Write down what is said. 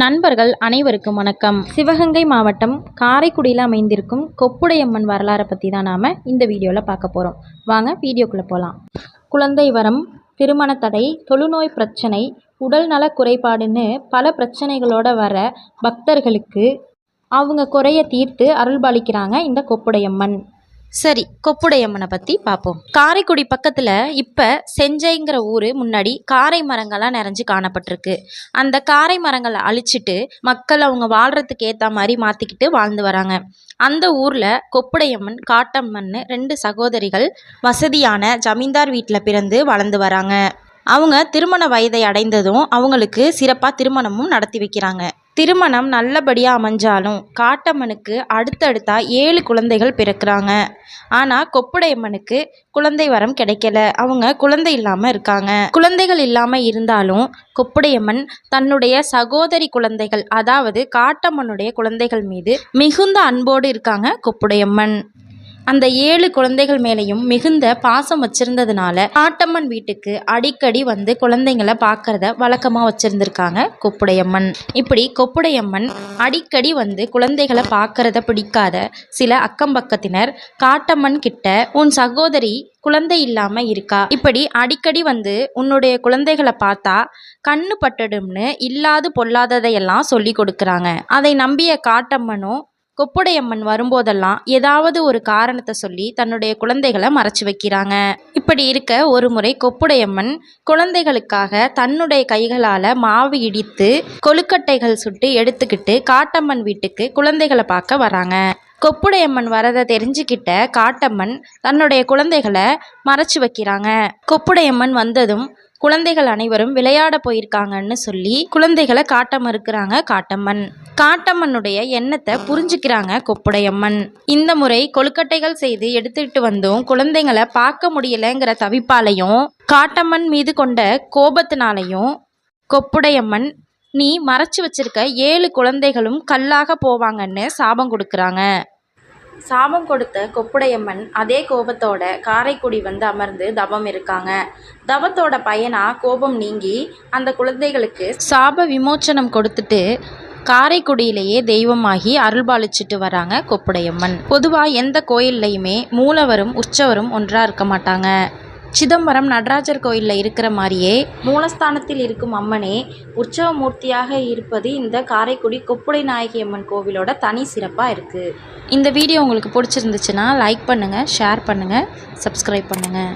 நண்பர்கள் அனைவருக்கும் வணக்கம். சிவகங்கை மாவட்டம் காரைக்குடியில் அமைந்திருக்கும் கொப்புடையம்மன் வரலாறை பற்றி தான் நாம் இந்த வீடியோவில் பார்க்க போகிறோம் வாங்க வீடியோக்குள்ளே போகலாம் குழந்தை வரம் திருமண தடை தொழுநோய் பிரச்சனை உடல்நல குறைபாடுன்னு பல பிரச்சனைகளோட வர பக்தர்களுக்கு அவங்க குறைய தீர்த்து அருள்பாலிக்கிறாங்க இந்த கொப்புடையம்மன். சரி கொப்புடையம்மனை பற்றி பார்ப்போம் காரைக்குடி பக்கத்தில் இப்போ செஞ்சைங்கிற ஊர் முன்னாடி காரை மரங்கள்லாம் நிறைஞ்சு காணப்பட்டிருக்கு. அந்த காரை மரங்களை அழிச்சிட்டு மக்கள் அவங்க வாழ்கிறதுக்கு ஏற்ற மாதிரி மாற்றிக்கிட்டு வாழ்ந்து வராங்க. அந்த ஊரில் கொப்புடையம்மன் காட்டம்மன்னு ரெண்டு சகோதரிகள் வசதியான ஜமீன்தார் வீட்டில் பிறந்து வளர்ந்து வராங்க. அவங்க திருமண வயதை அடைந்ததும் அவங்களுக்கு சிறப்பாக திருமணமும் நடத்தி வைக்கிறாங்க. திருமணம் நல்லபடியாக அமைஞ்சாலும் காட்டம்மனுக்கு அடுத்தடுத்தா ஏழு குழந்தைகள் பிறக்கிறாங்க. ஆனால் கொப்புடையம்மனுக்கு குழந்தை வரம் கிடைக்கல. அவங்க குழந்தை இல்லாமல் இருக்காங்க. குழந்தைகள் இல்லாமல் இருந்தாலும் கொப்புடையம்மன் தன்னுடைய சகோதரி குழந்தைகள் அதாவது காட்டம்மனுடைய குழந்தைகள் மீது மிகுந்த அன்போடு இருக்காங்க கொப்புடையம்மன். அந்த ஏழு குழந்தைகள் மேலேயும் மிகுந்த பாசம் வச்சிருந்ததுனால காட்டம்மன் வீட்டுக்கு அடிக்கடி வந்து குழந்தைங்கள பார்க்கறத வழக்கமாக வச்சிருந்திருக்காங்க கொப்புடையம்மன். இப்படி கொப்புடையம்மன் அடிக்கடி வந்து குழந்தைகளை பார்க்கறத பிடிக்காத சில அக்கம்பக்கத்தினர் காட்டம்மன் கிட்ட உன் சகோதரி குழந்தை இல்லாம இருக்கா? இப்படி அடிக்கடி வந்து உன்னுடைய குழந்தைகளை பார்த்தா கண்ணு பட்டுடும்னு இல்லாது பொல்லாததையெல்லாம் சொல்லி கொடுக்குறாங்க. அதை நம்பிய காட்டம்மனும் கொப்புடையம்மன் வரும்போதெல்லாம் ஏதாவது ஒரு காரணத்தை சொல்லி தன்னுடைய குழந்தைகளை மறைச்சு வைக்கிறாங்க. இப்படி இருக்க ஒரு முறை கொப்புடையம்மன் குழந்தைகளுக்காக தன்னுடைய கைகளால் மாவு இடித்து கொழுக்கட்டைகள் சுட்டு எடுத்துக்கிட்டு காட்டம்மன் வீட்டுக்கு குழந்தைகளை பார்க்க வராங்க. கொப்புடையம்மன் வரதை தெரிஞ்சுக்கிட்ட காட்டம்மன் தன்னுடைய குழந்தைகளை மறைச்சு வைக்கிறாங்க. கொப்புடையம்மன் வந்ததும் குழந்தைகள் அனைவரும் விளையாட போயிருக்காங்கன்னு சொல்லி குழந்தைகளை காட்ட மறுக்கிறாங்க காட்டம்மன். காட்டம்மனுடைய எண்ணத்தை புரிஞ்சுக்கிறாங்க கொப்புடையம்மன். இந்த முறை கொழுக்கட்டைகள் செய்து எடுத்துக்கிட்டு வந்தும் குழந்தைங்களை பார்க்க முடியலைங்கிற தவிப்பாலையும் காட்டம்மன் மீது கொண்ட கோபத்தினாலையும் கொப்புடையம்மன் நீ மறைச்சு வச்சிருக்க ஏழு குழந்தைகளும் கல்லாக போவாங்கன்னு சாபம் கொடுக்குறாங்க. சாபம் கொடுத்த கொப்புடையம்மன் அதே கோபத்தோட காரைக்குடி வந்து அமர்ந்து தவம் இருக்காங்க. தவத்தோட பயனா கோபம் நீங்கி அந்த குழந்தைகளுக்கு சாப விமோச்சனம் கொடுத்துட்டு காரைக்குடியிலேயே தெய்வமாகி அருள்பாலிச்சிட்டு வராங்க கொப்புடையம்மன். பொதுவாக எந்த கோயில்லையுமே மூலவரும் உற்சவரும் ஒன்றாக இருக்க மாட்டாங்க. சிதம்பரம் நடராஜர் கோயிலில் இருக்கிற மாதிரியே மூலஸ்தானத்தில் இருக்கும் அம்மனே உற்சவ மூர்த்தியாக இருப்பது இந்த காரைக்குடி கொப்புளை நாயகி அம்மன் கோவிலோட தனி சிறப்பாக இருக்குது இந்த வீடியோ உங்களுக்கு பிடிச்சிருந்துச்சுன்னா லைக் பண்ணுங்கள் ஷேர் பண்ணுங்கள் சப்ஸ்கிரைப் பண்ணுங்கள்